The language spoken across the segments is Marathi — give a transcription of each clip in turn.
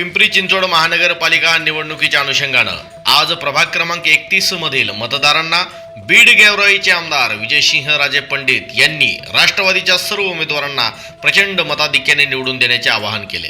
पिंपरी चिंचवड महानगरपालिका निवडणुकीच्या अनुषंगानं आज प्रभाग क्रमांक एकतीस मधील मतदारांना बीड गेवराईचे आमदार विजयसिंह राजे पंडित यांनी राष्ट्रवादीच्या सर्व उमेदवारांना प्रचंड मताधिक्याने निवडून देण्याचे आवाहन केले.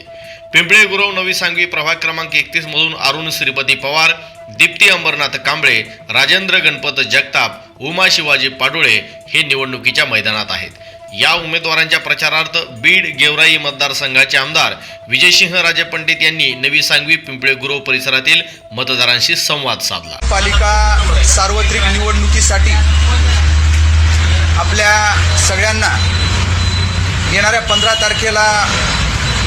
पिंपळे गुरव नवी सांगवी प्रभाग क्रमांक एकतीस मधून अरुण श्रीपती पवार दीप्ती अंबरनाथ कांबळे राजेंद्र गणपत जगताप उमा शिवाजी पाडुळे हे निवडणुकीच्या मैदानात आहेत. या उमेदवारांच्या प्रचारार्थ बीड गेवराई मतदारसंघाचे आमदार विजयसिंह राजे पंडित यांनी नवी सांगवी पिंपळे गुरव परिसरातील मतदारांशी संवाद साधला. पालिका सार्वत्रिक निवडणुकीसाठी आपल्या सगळ्यांना येणाऱ्या पंधरा तारखेला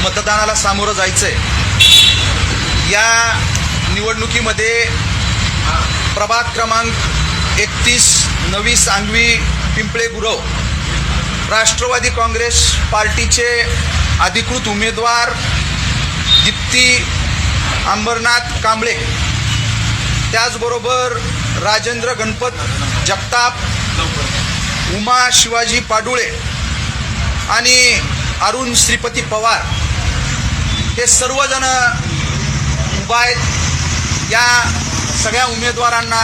मतदानाला सामोरं जायचं आहे या निवडणुकीमध्ये प्रभाग क्रमांक एकतीस नवी सांगवी पिंपळे गुरव राष्ट्रवादी काँग्रेस पार्टीचे अधिकृत उमेदवार दीप्ती अंबरनाथ कांबळे त्याचबरोबर राजेंद्र गणपत जगताप उमा शिवाजी पाडुळे आणि अरुण श्रीपती पवार हे सर्वजण उभा आहेत. या सगळ्या उमेदवारांना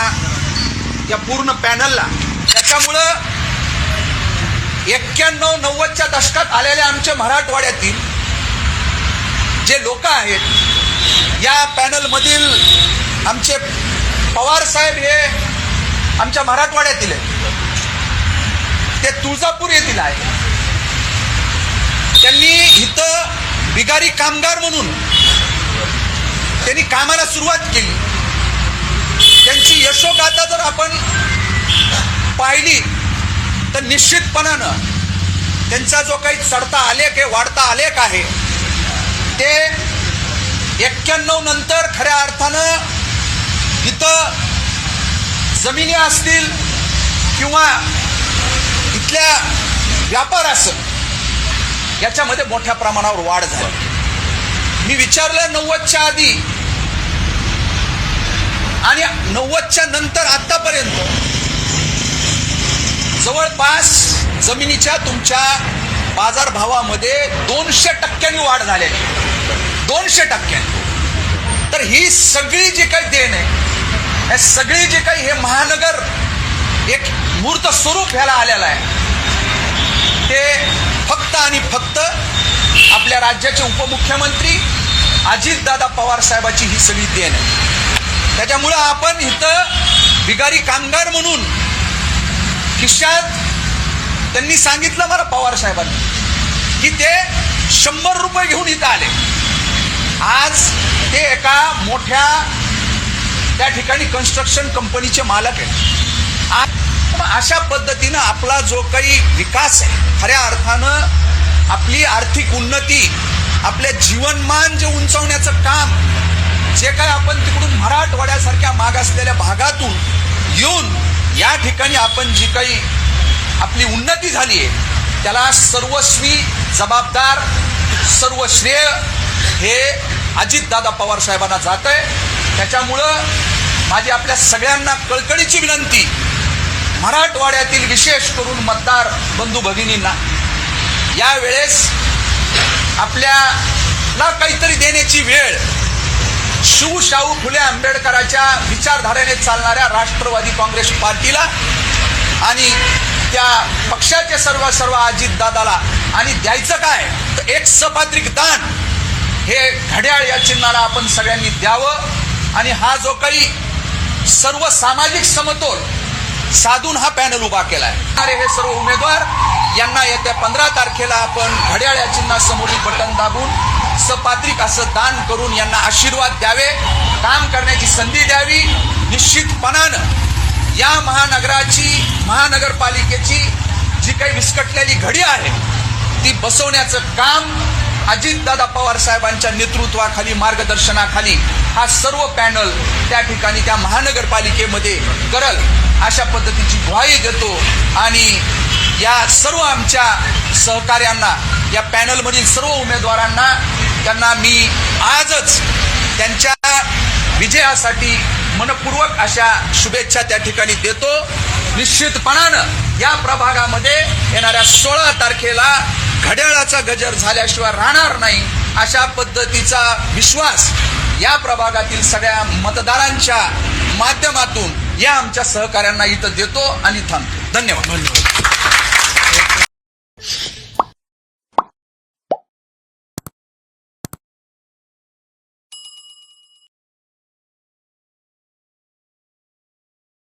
या पूर्ण पॅनलला. त्याच्यामुळं एक्क्याण्णव नव्वदच्या दशकात आलेल्या आमच्या मराठवाड्यातील जे लोक आहेत या पॅनलमधील आमचे पवार साहेब हे आमच्या मराठवाड्यातील आहेत. ते तुळजापूर येथील आहे त्यांनी इथं बिगारी कामगार म्हणून त्यांनी कामाला सुरुवात केली. त्यांची यशोगाथा जर आपण पाहिली तर निश्चितपणानं त्यांचा जो काही चढता आलेख आहे वाढता आलेख आहे ते एक्क्याण्णव नंतर खऱ्या अर्थानं इथं जमिनी असतील किंवा इथल्या व्यापार असं याच्यामध्ये मोठ्या प्रमाणावर वाढ झाली. मी विचारलं नव्वदच्या आधी आणि नव्वदच्या नंतर आतापर्यंत जवळपास जमिनीच्या तुमच्या बाजारभावामध्ये दोनशे टक्क्यांनी वाढ झालेली दोनशे टक्क्यांनी. तर ही सगळी जी काही देण आहे हे सगळी जी काही हे महानगर एक मूर्त स्वरूप ह्याला आलेलं आहे. ते फक्त आणि फक्त आपल्या राज्याचे उपमुख्यमंत्री अजितदादा पवार साहेबाची ही सगळी देण आहे. त्याच्यामुळं आपण इथं बिगारी कामगार म्हणून खिशात त्यांनी सांगितलं मला पवार साहेबांनी की ते शंभर रुपये घेऊन इथं आले. आज ते एका मोठ्या त्या ठिकाणी कन्स्ट्रक्शन कंपनीचे मालक आहेत. अशा पद्धतीनं आपला जो काही विकास आहे खऱ्या अर्थानं आपली आर्थिक उन्नती आपले जीवनमान जे उंचावण्याचं काम जे काय आपण तिकडून मराठवाड्यासारख्या मागासलेल्या भागातून येऊन या ठिकाणी आपण जी काही आपली उन्नती झाली आहे त्याला सर्वस्वी जबाबदार सर्व श्रेय हे अजितदादा पवार साहेबांना जात आहे त्याच्यामुळं माझी आपल्या सगळ्यांना कळकळीची विनंती मराठवाड्यातील विशेष करून मतदार बंधू भगिनींना. यावेळेस आपल्याला काहीतरी देण्याची वेळ शिवशाहू फुले आंबेडकरांच्या विचारधारेने चालणाऱ्या राष्ट्रवादी काँग्रेस पार्टीला आणि त्या पक्षाचे सर्व सर्व अजितदादाला आणि द्यायचं काय? तर एक सपात्रिक दान. हे घड्याळ या चिन्हाला आपण सगळ्यांनी द्यावं. आणि हा जो काही सर्व सामाजिक समतोल साधून हा पॅनल उभा केलाय. अरे हे सर्व उमेदवार यांना येत्या पंधरा तारखेला आपण घड्याळ या चिन्हासमोरील बटन दाबून सपात्रिक असं दान करून यांना आशीर्वाद द्यावे. काम करण्याची संधी द्यावी. निश्चितपणानं या महानगराची महानगरपालिकेची जी काही विस्कटलेली घडी आहे ती बसवण्याचं काम अजितदादा पवार साहेबांच्या नेतृत्वाखाली मार्गदर्शनाखाली हा सर्व पॅनल त्या ठिकाणी त्या महानगरपालिकेमध्ये करल अशा पद्धतीची ग्वाही देतो आणि या सर्व आमच्या सहकार्यांना या पॅनलमधील सर्व उमेदवारांना त्यांना मी आजच त्यांच्या विजयासाठी मनपूर्वक अशा शुभेच्छा त्या ठिकाणी देतो. निश्चितपणानं या प्रभागामध्ये येणाऱ्या सोळा तारखेला घड्याळाचा गजर झाल्याशिवाय राहणार नाही अशा पद्धतीचा विश्वास या प्रभागातील सगळ्या मतदारांच्या माध्यमातून या आमच्या सहकाऱ्यांना इथं देतो आणि थांबतो. धन्यवाद.